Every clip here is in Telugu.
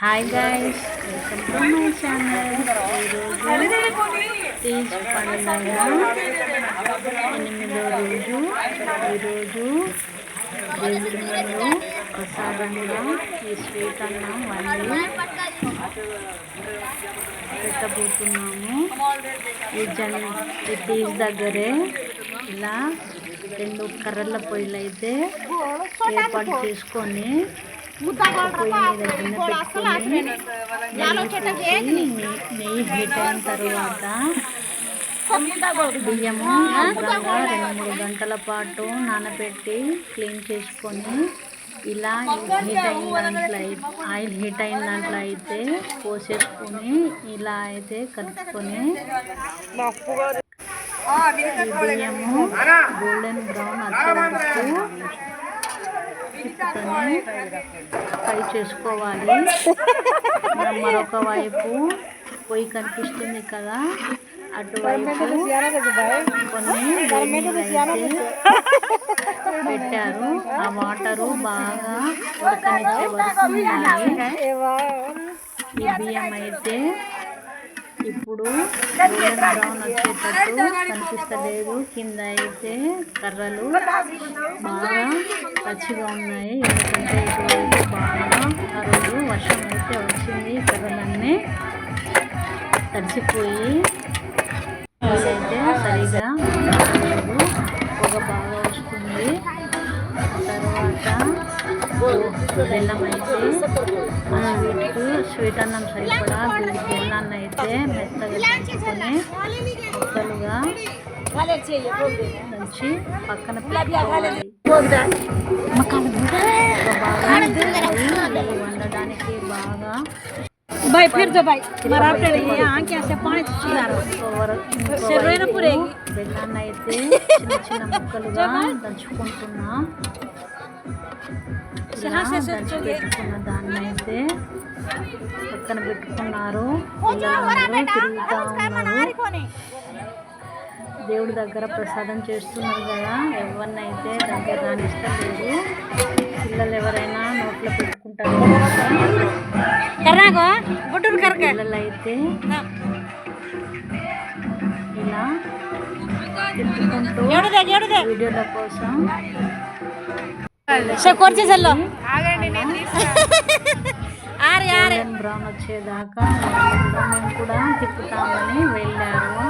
Hi guys welcome to my channel ఈరోజు తీజ్ పండుగ ఎనిమిదో రోజు. ఈరోజు దేవుడి ముందు ప్రసాదంగా ఈ స్వీట్ అన్నం వండి పెట్టబోతున్నాము. ఈ జన్ ఈ తీజ్ దగ్గరే ఇలా రెండు కర్రల పొయ్యిలు అయితే ఏర్పాటు చేసుకొని పెట్టుకొని నెయ్యి పోసి, నెయ్యి హీట్ అయిన తర్వాత బియ్యము శుభ్రంగా రెండు మూడు గంటల పాటు నానబెట్టి క్లీన్ చేసుకొని ఇలా హీట్ అయిన దాంట్లో అయితే ఆయిల్ హీట్ అయిన దాంట్లో అయితే పోసేసుకొని ఇలా అయితే కలుపుకొని బియ్యము గోల్డెన్ బ్రౌన్ తిప్పుకొని ఫ్రై చేసుకోవాలి. మరొక వైపు పొయ్యి కనిపిస్తుంది కదా. అటువైపు కొన్ని పెట్టారు. ఆ వాటరు బాగా ఉడకనిచ్చే వరకు ఉండాలి ఈ బియ్యం అయితే ఇప్పుడు గోల్డెన్ బ్రౌన్ వచ్చేటట్టు కనిపిస్తలేదు. కింద అయితే కర్రలు బాగా పచ్చిగా ఉన్నాయి. ఎందుకంటే ఇటువైపు బాగా ఆ రోజు వర్షం అయితే వచ్చింది. కర్రలన్నీ తడిసిపోయి అయితే సరిగా పొగ బాగా వస్తుంది. తర్వాత బెల్లం అయితే ఆ స్వీట్కు స్వీట్ అన్నం సరిపడా దీనికి బెల్లాన్ని అయితే మెత్తగా తీసుకొని ముక్కలుగా దంచి పక్కన పెట్టుకోవాలి బాగా ఇది వండడానికి బాగా भाई फिर दो भाई हमारा आपने ये आंखें से पानी चुरा శరీరం పురేగి. బెల్లాన్ని అయితే చిన్న చిన్న ముక్కలుగా దంచుకుంటున్నా ఇలా దంచి పెట్టుకున్న దాన్ని అయితే పక్కన పెట్టుకున్నారు. దేవుడి దగ్గర ప్రసాదం చేస్తున్నారు కదా ఎవరినైతే దగ్గర దాని ఇష్టం లేదు పిల్లలు ఎవరైనా నోట్లో పెట్టుకుంటారు పిల్లలు అయితే ఇలా వీడియోల కోసం కొరిచే ఆరే ఆరే. బ్రౌన్ వచ్చేదాకా మేము కూడా తిప్పుతామని వెళ్ళారు.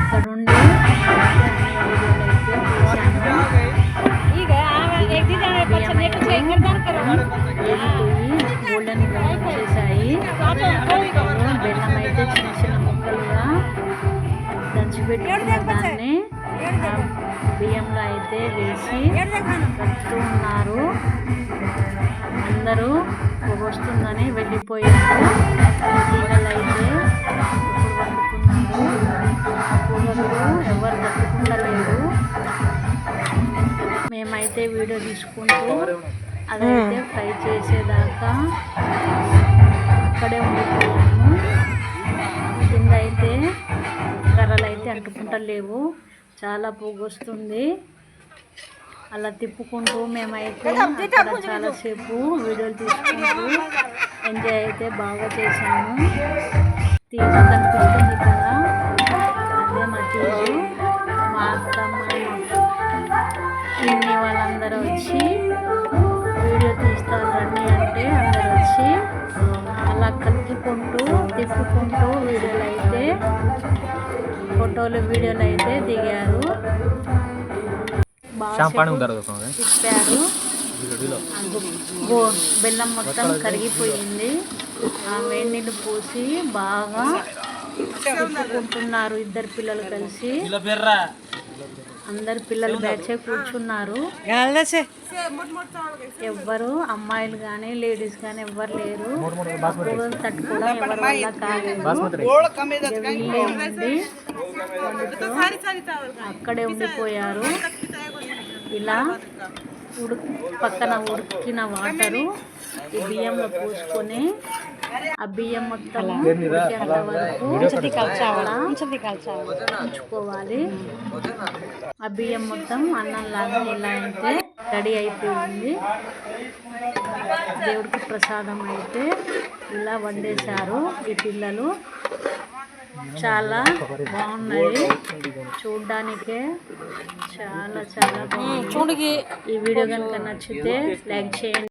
అక్కడ ఉండి గోల్డెన్ బ్రౌన్ వచ్చేసాయి. బెల్లం అయితే చిన్న చిన్న ముక్కలుగా దంచిపెట్టుకున్న బియ్యంలో అయితే వేసి ఉన్నారు అందరూ వస్తుందని వెళ్ళిపోయారు. పిల్లలు అయితే ఇప్పుడు ఎవరు తట్టుకుంటలేరు మేమైతే వీడియో తీసుకుంటూ అదైతే ఫ్రై చేసేదాకా అక్కడే ఉండిపోయాము. కింద అయితే కర్రలు అయితే అంటుకుంటలేవు. చాలా పొగ వస్తుంది అలా తిప్పుకుంటూ మేమైతే చాలాసేపు వీడియోలు తీసుకుంటూ ఎంజాయ్ అయితే బాగా చేశాము. తీజ కనిపిస్తుంది కదా? అదే మా తీజు మా అత్తమ్మ ఇన్ని వాళ్ళందరూ వచ్చి వీడియో తీస్తారు రండి అంటే అందరూ వచ్చి అలా కలుపుకుంటూ తిప్పుకుంటూ వీడియోలు అయితే ఫోటోలు వీడియోలు అయితే దిగారు. తిప్పారు. బెల్లం మొత్తం కరిగిపోయింది. ఆ వేడి నీళ్ళు పోసి బాగా తిప్పుకుంటున్నారు ఇద్దరు పిల్లలు కలిసి. అందరు పిల్లలు బ్యాచే కూర్చున్నారు. ఎవ్వరు అమ్మాయిలు కానీ లేడీస్ కానీ ఎవ్వరు లేరు. తట్టుకోవడం అక్కడే ఉండిపోయారు. ఇలా ఉడు పక్కన ఉడికిన వాటరు బియ్యంలో పోసుకొని ఆ బియ్యం మొత్తం ఉడికేంత వరకు ఉంచుకోవాలి. ఆ బియ్యం మొత్తం అన్నం లాగా ఎలా అయితే రెడీ అయిపోయింది. దేవుడికి ప్రసాదం అయితే ఇలా వండేశారు ఈ పిల్లలు. చాలా బాగున్నాయి. చూడ్డానికే చాలా చాలా బాగుంది చూడకి. ఈ వీడియో కనుక నచ్చితే లైక్ చేయండి.